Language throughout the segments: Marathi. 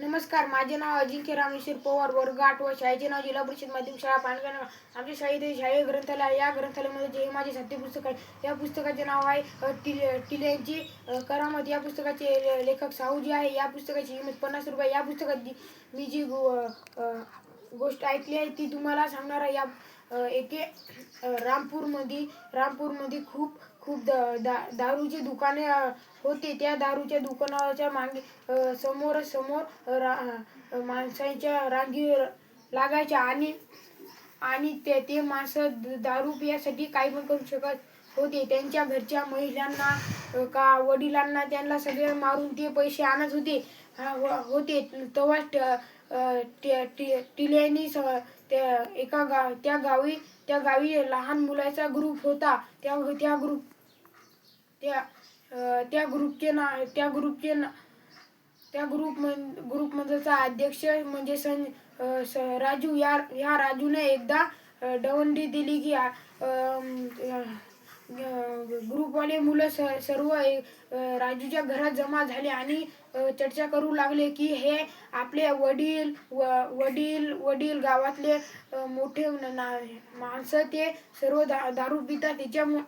नमस्कार माझे नाव अजिंक्य रामेश्वर पवार वर्ग आठवा व शाळेचे नाव जिल्हा परिषद माध्यमिक शाळा पाणगण आमच्या शाळेत शाळेय ग्रंथालय या ग्रंथालयामध्ये जे हे माझे साध्य पुस्तक आहे या पुस्तकाचे नाव आहे अ, टिल्यांची करामत. या पुस्तकाचे लेखक साहूजी आहे या पुस्तकाची किंमत पन्नास रुपये या पुस्तकात मी जी गो- गोष्ट ऐकली आहे ती तुम्हाला सांगणार आहे. या एके रामपूरमध्ये रामपूरमध्ये खूप खूप द- दा- दारूची दुकाने होते. त्या दारूच्या दुकानाच्या मागे समोर समोर रा माणसांच्या रांगी लागायच्या आणि आणि ते ते माणसं दारू पियासाठी काही पण करू शकत होते. त्यांच्या घरच्या महिलांना का वडिलांना त्यांना सगळे मारून ते पैसे आणत होते. होते. तेव्हा टिल्यानी त्या एका गाव त्या गावी त्या गावी लहान मुलाचा ग्रुप होता. त्या त्या ग्रुप त्या त्या ग्रुपचे ना त्या ग्रुपचे ना त्या ग्रुप ग्रुप मधचा अध्यक्ष म्हणजे सं राजू या ह्या राजूने एकदा डवंडी दिली की ग्रुपवाले मुलं स सर्व राजूच्या घरात जमा झाले आणि चर्चा करू लागले की हे आपले वडील व वडील वडील गावातले मोठे माणसं ते सर्व दा दारू पितात. त्याच्यामुळे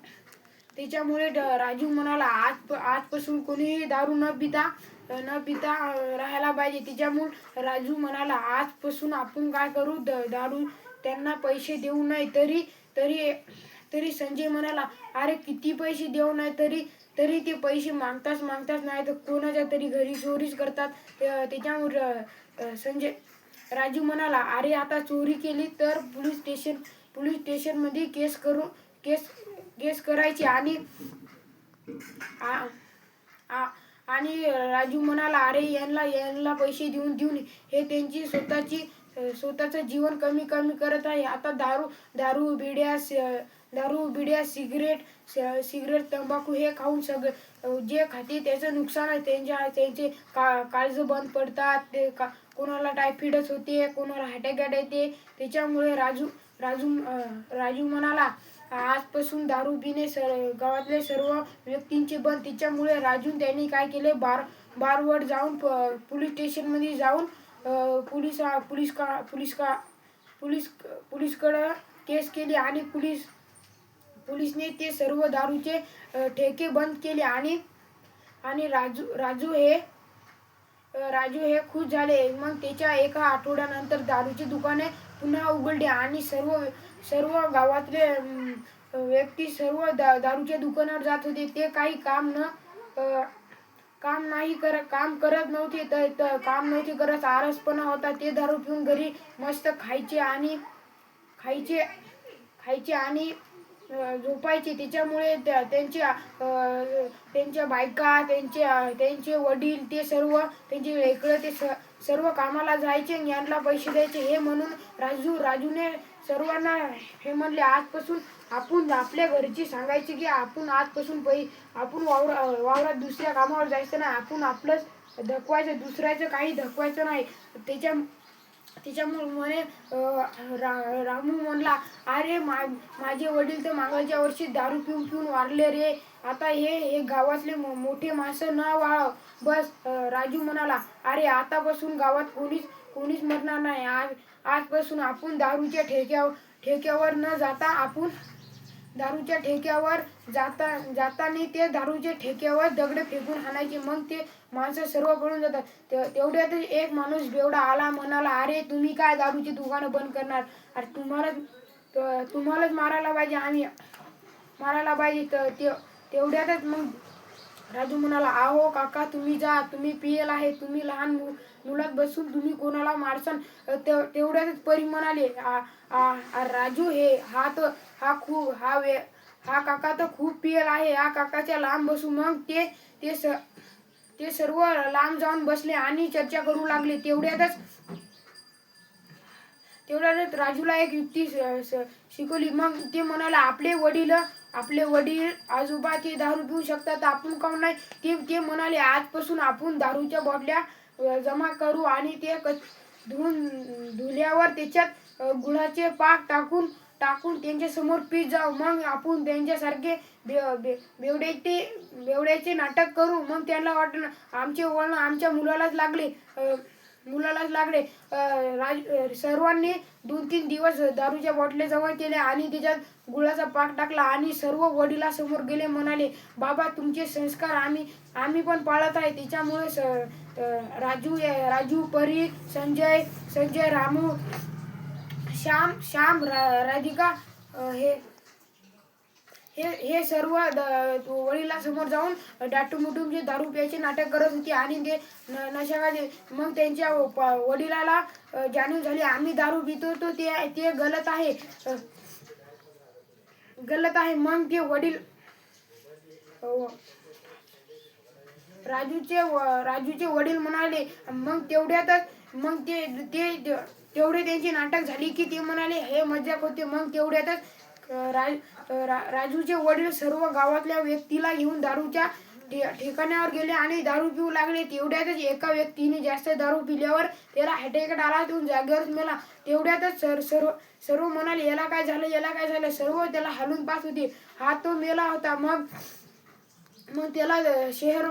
त्याच्यामुळे राजू म्हणाला आज आजपासून कोणीही दारू न पिता न पिता राहायला पाहिजे. त्याच्यामुळे राजू म्हणाला आजपासून आपण काय करू? द दारू त्यांना पैसे देऊ नये तरी तरी तरी संजय म्हणाला अरे किती पैसे देऊ नाही तरी तरी ते पैसे मागताच मागताच नाही तर कोणाच्या तरी घरी चोरीच करतात. त्याच्यामुळे संजय राजू म्हणाला अरे आता चोरी केली तर पोलीस स्टेशन पोलीस स्टेशनमध्ये केस करू केस केस करायची आणि आणि राजू म्हणाला अरे यांना यांना पैसे देऊन देऊन हे त्यांची स्वतःची स्वतःचं जीवन कमी कमी करत आहे. आता दारू दारू बिड्या दारू बिड्या सिगरेट सिगरेट तंबाखू हे खाऊन सग जे खाते त्याचं नुकसान आहे. त्यांच्या त्यांचे का काळज बंद पडतात. ते का कोणाला टायफॉइडच होते कोणाला हार्ट येते. त्याच्यामुळे राजू राजू राजू म्हणाला आजपासून दारू पिणे सर गावातले सर्व व्यक्तींचे बंद. त्याच्यामुळे राजून त्यांनी काय केले? बार बारवर जाऊन प- पोलीस स्टेशनमध्ये जाऊन पोलीस पोलीस का पोलीस का पोलीस पोलीसकडं केस केली आणि पोलीस पोलीसने ते सर्व दारूचे ठेके बंद केले आणि आणि राजू राजू हे राजू हे खुश झाले. मग त्याच्या एका आठवड्यानंतर दारूची दुकाने पुन्हा उघडली आणि सर्व सर्व गावातले व्यक्ती सर्व दा दारूच्या दुकानावर जात होते. ते काही काम न काम नाही कर काम करत नव्हते तर काम नव्हते करत आरसपणा होता. ते दारू पिऊन घरी मस्त खायचे आणि खायचे खायचे आणि झोपायचे. त्याच्यामुळे त्या- त्यांच्या त्यांच्या बायका त्यांचे त्यांचे वडील ते सर्व त्यांचे लेकरं ते स- सर्व कामाला जायचे आणि यांना पैसे द्यायचे. हे म्हणून राजू राजूने सर्वांना हे म्हणले आजपासून आपण आपल्या घरची सांगायचे की आपण आजपासून पै आपण वावरा वावरात दुसऱ्या कामावर जायचं नाही. आपण आपलंच धकवायचं दुसऱ्याचं काही धकवायचं नाही. त्याच्या तिच्या म्हणे रा रामू म्हणला अरे मा माझे वडील तर मागच्या वर्षी दारू पिऊन पिऊन वारले रे. आता हे हे गावातले मोठे माणसं न वाळ. बस राजू म्हणाला अरे आतापासून गावात कोणीच कोणीच मरणार नाही. आज आजपासून आपण दारूच्या ठेक्यावर ठेक्यावर न जाता आपण दारूच्या ठेक्यावर जाता जाताना ते दारूच्या ठेक्यावर दगड फेकून आणायचे. मग ते माणसं सर्व पळून जातात. ते- तेवढ्यातच एक माणूस बेवडा आला म्हणाला अरे तुम्ही काय दारूची दुकानं बंद करणार? अरे तुम्हालाच तुम्हालाच मारायला पाहिजे आम्ही मारायला पाहिजे. तर ते तेवढ्यातच मग राजू म्हणाला आहो काका तुम्ही जा तुम्ही पियल आहे तुम्ही लहान मु मुलात बसून तुम्ही कोणाला मारसान तेवढ्याच परी म्हणाले राजू हे हा तर हा खूप हा वे हा काका तर खूप पियल आहे हा काकाच्या लांब बसू मग ते ते स ते सर्व लांब जाऊन बसले आणि चर्चा करू लागले. तेवढ्यातच तेवढ्यातच राजूला एक युक्ती शिकवली. मग ते म्हणाला आपले वडील आपले वडील आजोबा ते दारू पिऊ शकतात आपण काऊन नाही? ते ते म्हणाले आजपासून आपण दारूच्या बॉटल्या जमा करू आणि ते धुवून धुल्यावर त्याच्यात गुळाचे पाक टाकून टाकून त्यांच्यासमोर जाऊ. मग आपण त्यांच्यासारखे बे बे बेवड्याचे बेवड्याचे नाटक करू. मग त्यांना वाटलं आमचे वळण आमच्या मुलालाच लागले. मुलालाच लागले. राज सर्वांनी दोन तीन दिवस दारूच्या बॉटलेजवळ जवळ केल्या आणि त्याच्यात गुळाचा पाक टाकला आणि सर्व वडिलासमोर गेले म्हणाले बाबा तुमचे संस्कार आम्ही आम्ही पण पाळत आहे. त्याच्यामुळे स- राजू राजू परी संजय संजय रामू श्याम श्याम राधिका हे हे हे सर्व वडिलासमोर जाऊन डाटू मुटूमचे म्हणजे दारू प्यायचे नाटक करत होते आणि ते न- मग त्यांच्या वडिलाला जाणीव झाली. आम्ही दारू पितो तो ते ते गलत आहे. गलत आहे. मग ते वडील राजूचे राजूचे वडील म्हणाले मग तेवढ्यातच मग ते ते तेवढे त्यांची नाटक झाली की ते म्हणाले हे मजाक होते मग तेवढ्यातच राज रा- राजूचे वडील सर्व गावातल्या व्यक्तीला घेऊन दारूच्या ठिकाण्यावर ठिकाणावर गेले आणि दारू पिऊ लागले. तेवढ्यातच एका व्यक्तीने जास्त दारू पिल्यावर त्याला अटॅक आला. तो जागेवरच मेला. तेवढ्यातच सर सर्व सर्व म्हणाले याला काय झालं याला काय झालं? सर्व त्याला हालून पास होते. हा तो मेला होता. मग मग त्याला शहर